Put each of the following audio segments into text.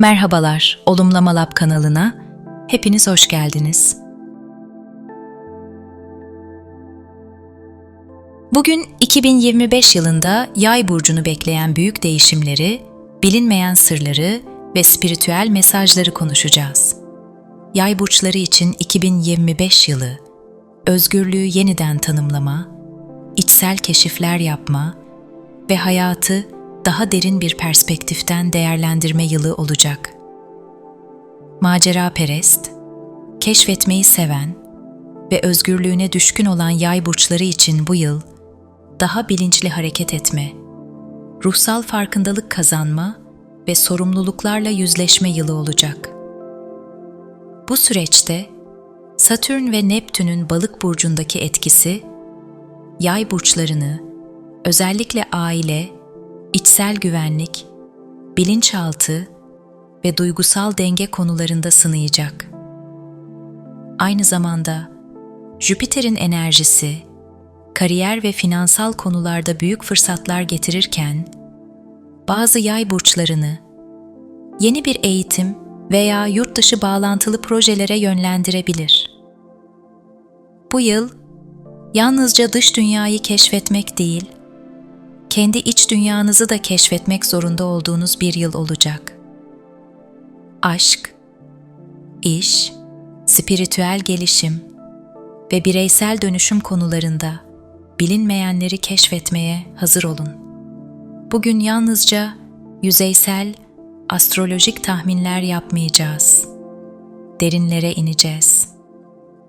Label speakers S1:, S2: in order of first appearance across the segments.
S1: Merhabalar, Olumlama Lab kanalına hepiniz hoş geldiniz. Bugün 2025 yılında Yay burcunu bekleyen büyük değişimleri, bilinmeyen sırları ve spiritüel mesajları konuşacağız. Yay burçları için 2025 yılı özgürlüğü yeniden tanımlama, içsel keşifler yapma ve hayatı daha derin bir perspektiften değerlendirme yılı olacak. Macera perest, keşfetmeyi seven ve özgürlüğüne düşkün olan yay burçları için bu yıl daha bilinçli hareket etme, ruhsal farkındalık kazanma ve sorumluluklarla yüzleşme yılı olacak. Bu süreçte Satürn ve Neptün'ün balık burcundaki etkisi, yay burçlarını özellikle aile, içsel güvenlik, bilinçaltı ve duygusal denge konularında sınayacak. Aynı zamanda Jüpiter'in enerjisi, kariyer ve finansal konularda büyük fırsatlar getirirken, bazı yay burçlarını yeni bir eğitim veya yurt dışı bağlantılı projelere yönlendirebilir. Bu yıl yalnızca dış dünyayı keşfetmek değil, kendi iç dünyanızı da keşfetmek zorunda olduğunuz bir yıl olacak. Aşk, iş, spiritüel gelişim ve bireysel dönüşüm konularında bilinmeyenleri keşfetmeye hazır olun. Bugün yalnızca yüzeysel astrolojik tahminler yapmayacağız. Derinlere ineceğiz.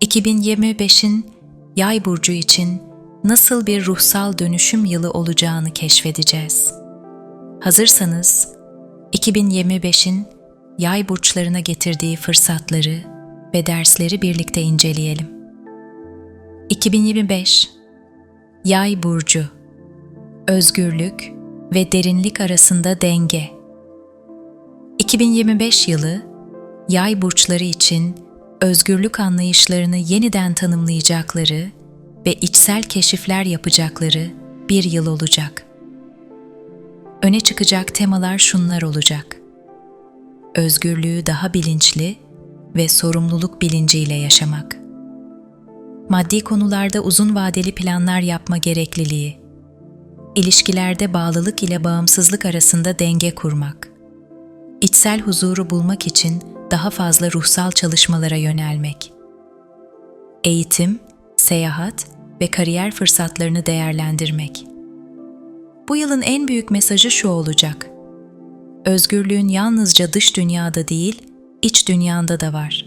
S1: 2025'in Yay burcu için nasıl bir ruhsal dönüşüm yılı olacağını keşfedeceğiz. Hazırsanız 2025'in Yay burçlarına getirdiği fırsatları ve dersleri birlikte inceleyelim. 2025 Yay burcu Özgürlük ve derinlik arasında denge 2025 yılı Yay burçları için özgürlük anlayışlarını yeniden tanımlayacakları ve içsel keşifler yapacakları bir yıl olacak. Öne çıkacak temalar şunlar olacak. Özgürlüğü daha bilinçli ve sorumluluk bilinciyle yaşamak. Maddi konularda uzun vadeli planlar yapma gerekliliği. İlişkilerde bağlılık ile bağımsızlık arasında denge kurmak. İçsel huzuru bulmak için daha fazla ruhsal çalışmalara yönelmek. Eğitim, seyahat ve kariyer fırsatlarını değerlendirmek. Bu yılın en büyük mesajı şu olacak. Özgürlüğün yalnızca dış dünyada değil, iç dünyanda da var.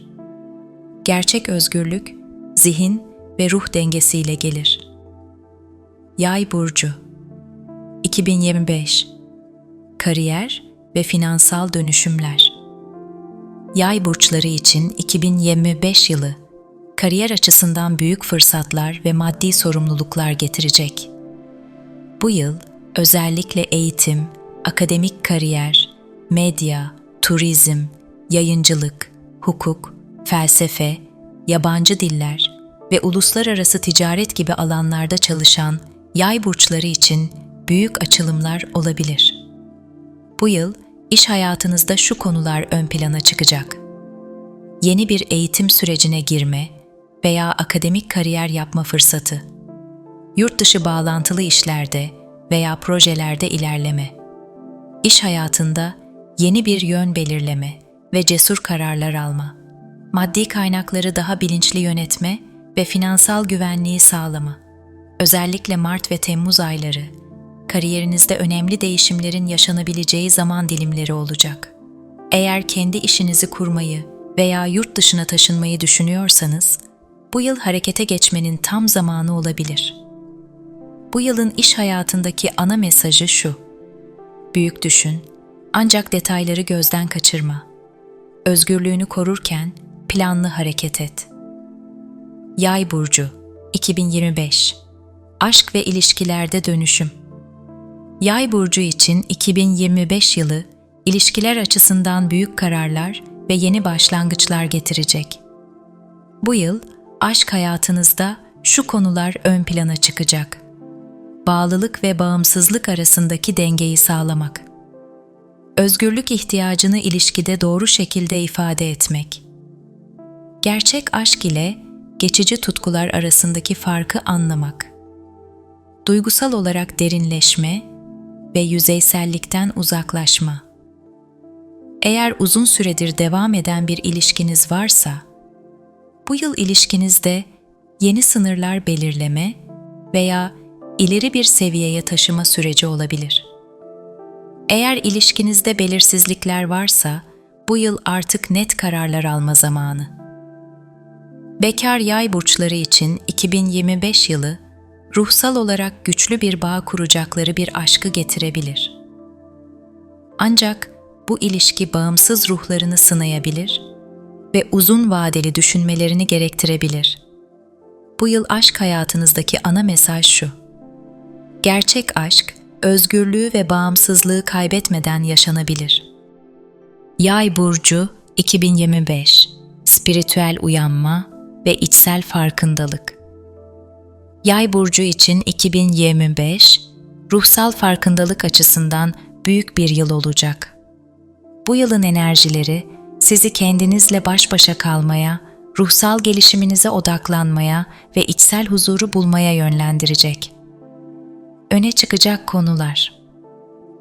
S1: Gerçek özgürlük, zihin ve ruh dengesiyle gelir. Yay burcu 2025 Kariyer ve finansal dönüşümler Yay burçları için 2025 yılı kariyer açısından büyük fırsatlar ve maddi sorumluluklar getirecek. Bu yıl özellikle eğitim, akademik kariyer, medya, turizm, yayıncılık, hukuk, felsefe, yabancı diller ve uluslararası ticaret gibi alanlarda çalışan yay burçları için büyük açılımlar olabilir. Bu yıl iş hayatınızda şu konular ön plana çıkacak. Yeni bir eğitim sürecine girme veya akademik kariyer yapma fırsatı. Yurt dışı bağlantılı işlerde veya projelerde ilerleme. İş hayatında yeni bir yön belirleme ve cesur kararlar alma. Maddi kaynakları daha bilinçli yönetme ve finansal güvenliği sağlama. Özellikle Mart ve Temmuz ayları kariyerinizde önemli değişimlerin yaşanabileceği zaman dilimleri olacak. Eğer kendi işinizi kurmayı veya yurt dışına taşınmayı düşünüyorsanız, bu yıl harekete geçmenin tam zamanı olabilir. Bu yılın iş hayatındaki ana mesajı şu. Büyük düşün, ancak detayları gözden kaçırma. Özgürlüğünü korurken planlı hareket et. Yay burcu 2025 Aşk ve ilişkilerde dönüşüm Yay burcu için 2025 yılı ilişkiler açısından büyük kararlar ve yeni başlangıçlar getirecek. Bu yıl aşk hayatınızda şu konular ön plana çıkacak. Bağlılık ve bağımsızlık arasındaki dengeyi sağlamak. özgürlük ihtiyacını ilişkide doğru şekilde ifade etmek. Gerçek aşk ile geçici tutkular arasındaki farkı anlamak. Duygusal olarak derinleşme ve yüzeysellikten uzaklaşma. Eğer uzun süredir devam eden bir ilişkiniz varsa, bu yıl ilişkinizde yeni sınırlar belirleme veya ileri bir seviyeye taşıma süreci olabilir. Eğer ilişkinizde belirsizlikler varsa, bu yıl artık net kararlar alma zamanı. Bekar yay burçları için 2025 yılı ruhsal olarak güçlü bir bağ kuracakları bir aşkı getirebilir. Ancak bu ilişki bağımsız ruhlarını sınayabilir ve uzun vadeli düşünmelerini gerektirebilir. Bu yıl aşk hayatınızdaki ana mesaj şu. Gerçek aşk, özgürlüğü ve bağımsızlığı kaybetmeden yaşanabilir. Yay burcu 2025 Spiritüel uyanma ve içsel farkındalık. Yay burcu için 2025 ruhsal farkındalık açısından büyük bir yıl olacak. Bu yılın enerjileri sizi kendinizle baş başa kalmaya, ruhsal gelişiminize odaklanmaya ve içsel huzuru bulmaya yönlendirecek. Öne çıkacak konular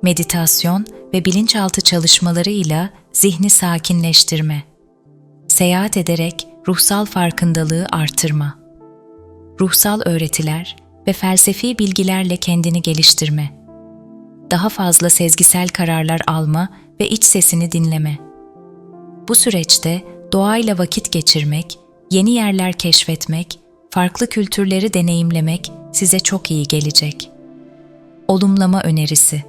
S1: Meditasyon ve bilinçaltı çalışmalarıyla zihni sakinleştirme. Seyahat ederek ruhsal farkındalığı artırma. Ruhsal öğretiler ve felsefi bilgilerle kendini geliştirme. Daha fazla sezgisel kararlar alma ve iç sesini dinleme. Bu süreçte doğayla vakit geçirmek, yeni yerler keşfetmek, farklı kültürleri deneyimlemek size çok iyi gelecek. Olumlama önerisi.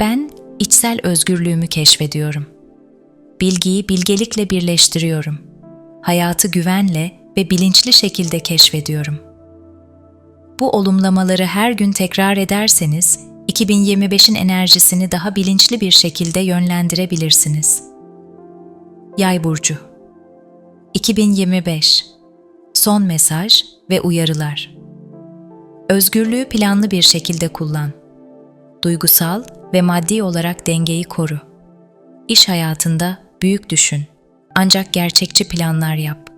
S1: Ben içsel özgürlüğümü keşfediyorum. Bilgiyi bilgelikle birleştiriyorum. Hayatı güvenle ve bilinçli şekilde keşfediyorum. Bu olumlamaları her gün tekrar ederseniz 2025'in enerjisini daha bilinçli bir şekilde yönlendirebilirsiniz. Yay burcu 2025 Son mesaj ve uyarılar. Özgürlüğü planlı bir şekilde kullan. Duygusal ve maddi olarak dengeyi koru. İş hayatında büyük düşün. Ancak gerçekçi planlar yap.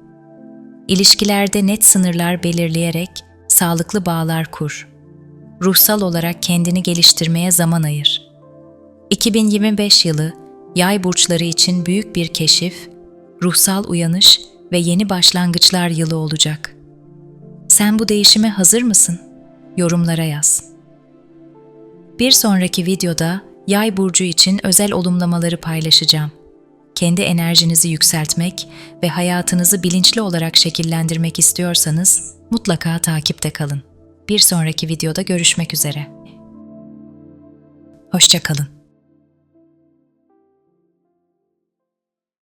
S1: İlişkilerde net sınırlar belirleyerek sağlıklı bağlar kur. Ruhsal olarak kendini geliştirmeye zaman ayır. 2025 yılı yay burçları için büyük bir keşif, ruhsal uyanış ve yeni başlangıçlar yılı olacak. Sen bu değişime hazır mısın? Yorumlara yaz. Bir sonraki videoda yay burcu için özel olumlamaları paylaşacağım. Kendi enerjinizi yükseltmek ve hayatınızı bilinçli olarak şekillendirmek istiyorsanız mutlaka takipte kalın. Bir sonraki videoda görüşmek üzere. Hoşçakalın.